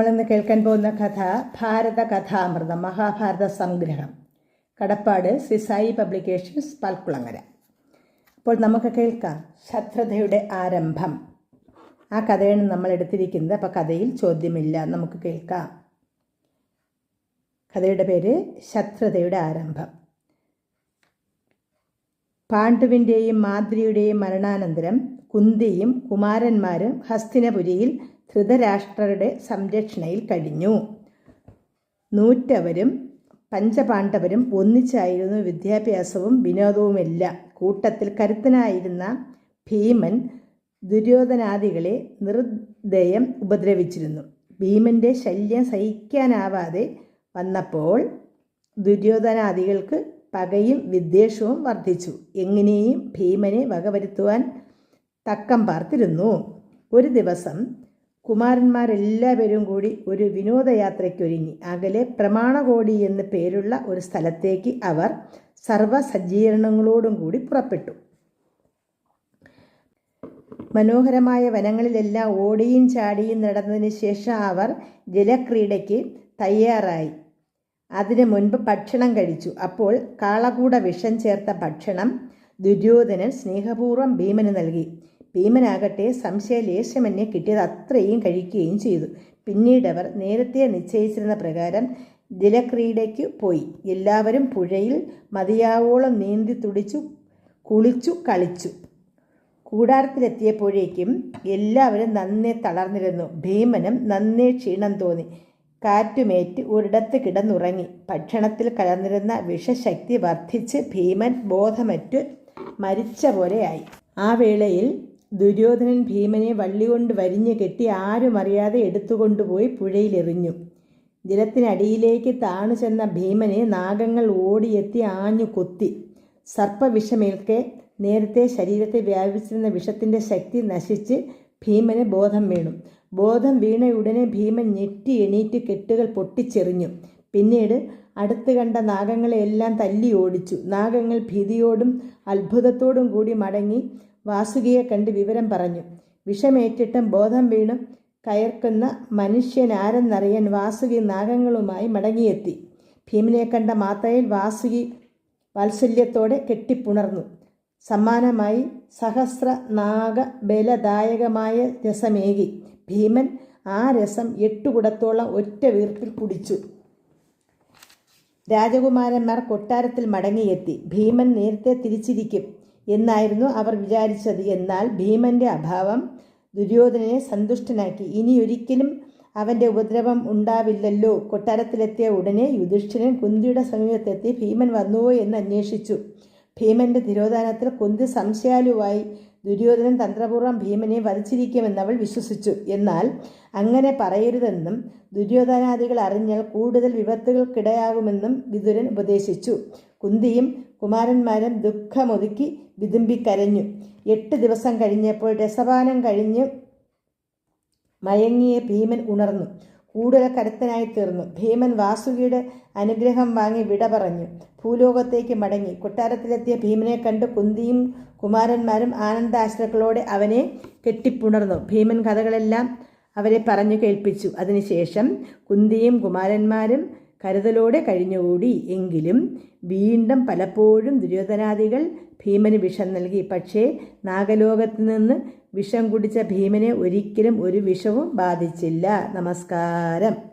നമ്മളിന്ന് കേൾക്കാൻ പോകുന്ന കഥ ഭാരത കഥാമൃതം മഹാഭാരത സംഗ്രഹം. കടപ്പാട് സിസായി സായി പബ്ലിക്കേഷൻസ് പാൽക്കുളങ്ങര. അപ്പോൾ നമുക്ക് കേൾക്കാം ശത്രുതയുടെ ആരംഭം. ആ കഥയാണ് നമ്മൾ എടുത്തിരിക്കുന്നത്. അപ്പോൾ കഥയിൽ ചോദ്യമില്ല നമുക്ക് കേൾക്കാം. കഥയുടെ പേര് ശത്രുതയുടെ ആരംഭം. പാണ്ഡുവിന്റെയും മാദ്രിയുടെയും മരണാനന്തരം കുന്തിയും കുമാരന്മാരും ഹസ്തിനപുരിയിൽ ധൃതരാഷ്ട്രരുടെ സംരക്ഷണയിൽ കഴിഞ്ഞു. നൂറ്റവരും പഞ്ചപാണ്ഡവരും ഒന്നിച്ചായിരുന്നു വിദ്യാഭ്യാസവും വിനോദവുമെല്ലാം. കൂട്ടത്തിൽ കരുത്തനായിരുന്ന ഭീമൻ ദുര്യോധനാദികളെ നിർദ്ദയം ഉപദ്രവിച്ചിരുന്നു. ഭീമന്റെ ശല്യം സഹിക്കാനാവാതെ വന്നപ്പോൾ ദുര്യോധനാദികൾക്ക് പകയും വിദ്വേഷവും വർദ്ധിച്ചു. എങ്ങനെയും ഭീമനെ വകവരുത്തുവാൻ തക്കം പാർത്തിരുന്നു. ഒരു ദിവസം കുമാരന്മാരെല്ലാവരും കൂടി ഒരു വിനോദയാത്രയ്ക്കൊരുങ്ങി. അകലെ പ്രമാണകോടി എന്ന് പേരുള്ള ഒരു സ്ഥലത്തേക്ക് അവർ സർവസജ്ജീകരണങ്ങളോടും കൂടി പുറപ്പെട്ടു. മനോഹരമായ വനങ്ങളിലെല്ലാം ഓടിയും ചാടിയും നടന്നതിന് ശേഷം അവർ ജലക്രീഡയ്ക്ക് തയ്യാറായി. അതിനു മുൻപ് ഭക്ഷണം കഴിച്ചു. അപ്പോൾ കാളകൂട വിഷം ചേർത്ത ഭക്ഷണം ദുര്യോധനൻ സ്നേഹപൂർവം ഭീമന് നൽകി. ഭീമനാകട്ടെ സംശയലേശമന്യെ കിട്ടിയത് അത്രയും കഴിക്കുകയും ചെയ്തു. പിന്നീട് അവർ നേരത്തെ നിശ്ചയിച്ചിരുന്ന പ്രകാരം ജലക്രീഡയ്ക്ക് പോയി. എല്ലാവരും പുഴയിൽ മതിയാവോളം നീന്തി തുടിച്ചു കുളിച്ചു കളിച്ചു. കൂടാരത്തിലെത്തിയപ്പോഴേക്കും എല്ലാവരും നന്നേ തളർന്നിരുന്നു. ഭീമനും നന്നേ ക്ഷീണം തോന്നി. കാറ്റുമേറ്റ് ഒരിടത്ത് കിടന്നുറങ്ങി. ഭക്ഷണത്തിൽ കലർന്നിരുന്ന വിഷശക്തി വർദ്ധിച്ച് ഭീമൻ ബോധമറ്റ് മരിച്ച പോലെയായി ആ വേളയിൽ ദുര്യോധനൻ ഭീമനെ വള്ളികൊണ്ട് വരിഞ്ഞു കെട്ടി ആരും അറിയാതെ എടുത്തുകൊണ്ടുപോയി പുഴയിലെറിഞ്ഞു. ജലത്തിനടിയിലേക്ക് താണു ചെന്ന ഭീമനെ നാഗങ്ങൾ ഓടിയെത്തി ആഞ്ഞു കൊത്തി. സർപ്പവിഷമേൽക്കെ നേരത്തെ ശരീരത്തെ വ്യാപിച്ചിരുന്ന വിഷത്തിന്റെ ശക്തി നശിച്ച് ഭീമന് ബോധം വീണു. ബോധം വീണയുടനെ ഭീമൻ ഞെട്ടി എണീറ്റ് കെട്ടുകൾ പൊട്ടിച്ചെറിഞ്ഞു. പിന്നീട് അടുത്ത് കണ്ട നാഗങ്ങളെയെല്ലാം തല്ലി ഓടിച്ചു. നാഗങ്ങൾ ഭീതിയോടും അത്ഭുതത്തോടും കൂടി മടങ്ങി വാസുകിയെ കണ്ട് വിവരം പറഞ്ഞു. വിഷമേറ്റിട്ടും ബോധം വീണു കയർക്കുന്ന മനുഷ്യനാരെന്നറിയാൻ വാസുകി നാഗങ്ങളുമായി മടങ്ങിയെത്തി. ഭീമനെ കണ്ട മാത്രയിൽ വാസുകി വാത്സല്യത്തോടെ കെട്ടിപ്പുണർന്നു. സമ്മാനമായി സഹസ്ര നാഗ ബലദായകമായ രസമേകി. ഭീമൻ ആ രസം എട്ടുകുടത്തോളം ഒറ്റ വീർപ്പിൽ കുടിച്ചു. രാജകുമാരന്മാർ കൊട്ടാരത്തിൽ മടങ്ങിയെത്തി. ഭീമൻ നേരത്തെ തിരിച്ചിരിക്കും. എന്നായിരുന്നു അവർ വിചാരിച്ചത്. എന്നാൽ ഭീമന്റെ അഭാവം ദുര്യോധനനെ സന്തുഷ്ടനാക്കി. ഇനി ഒരിക്കലും അവന്റെ ഉപദ്രവം ഉണ്ടാവില്ലല്ലോ. കൊട്ടാരത്തിലെത്തിയ ഉടനെ യുധിഷ്ഠിരൻ കുന്തിയുടെ സമീപത്തെത്തി ഭീമൻ വന്നുവോ എന്ന് അന്വേഷിച്ചു. ഭീമന്റെ തിരോധാനത്തിൽ കുന്തി സംശയാലുവായി ദുര്യോധനൻ തന്ത്രപൂർവം ഭീമനെ വധിച്ചിരിക്കുമെന്ന് അവൾ വിശ്വസിച്ചു. എന്നാൽ അങ്ങനെ പറയരുതെന്നും ദുര്യോധനാദികൾ അറിഞ്ഞാൽ കൂടുതൽ വിപത്തുകൾക്കിടയാകുമെന്നും വിതുരൻ ഉപദേശിച്ചു. കുന്തിയും കുമാരന്മാരും ദുഃഖമൊതുക്കി വിതുമ്പിക്കരഞ്ഞു. എട്ട് ദിവസം കഴിഞ്ഞപ്പോൾ രസപാനം കഴിഞ്ഞ് മയങ്ങിയ ഭീമൻ ഉണർന്നു. കൂടുതൽ കരുത്തനായി തീർന്നു. ഭീമൻ വാസുകിയുടെ അനുഗ്രഹം വാങ്ങി വിട പറഞ്ഞു. ഭൂലോകത്തേക്ക് മടങ്ങി. കൊട്ടാരത്തിലെത്തിയ ഭീമനെ കണ്ട് കുന്തിയും കുമാരന്മാരും ആനന്ദാശ്രകളോടെ അവനെ കെട്ടിപ്പുണർന്നു. ഭീമൻ കഥകളെല്ലാം അവരെ പറഞ്ഞു കേൾപ്പിച്ചു. അതിനുശേഷം കുന്തിയും കുമാരന്മാരും കരുതലോടെ കഴിഞ്ഞുകൂടി എങ്കിലും വീണ്ടും പലപ്പോഴും ദുര്യോധനാദികൾ ഭീമന് വിഷം നൽകി. പക്ഷേ നാഗലോകത്ത് നിന്ന് വിഷം കുടിച്ച ഭീമനെ ഒരിക്കലും ഒരു വിഷവും ബാധിച്ചില്ല. നമസ്കാരം.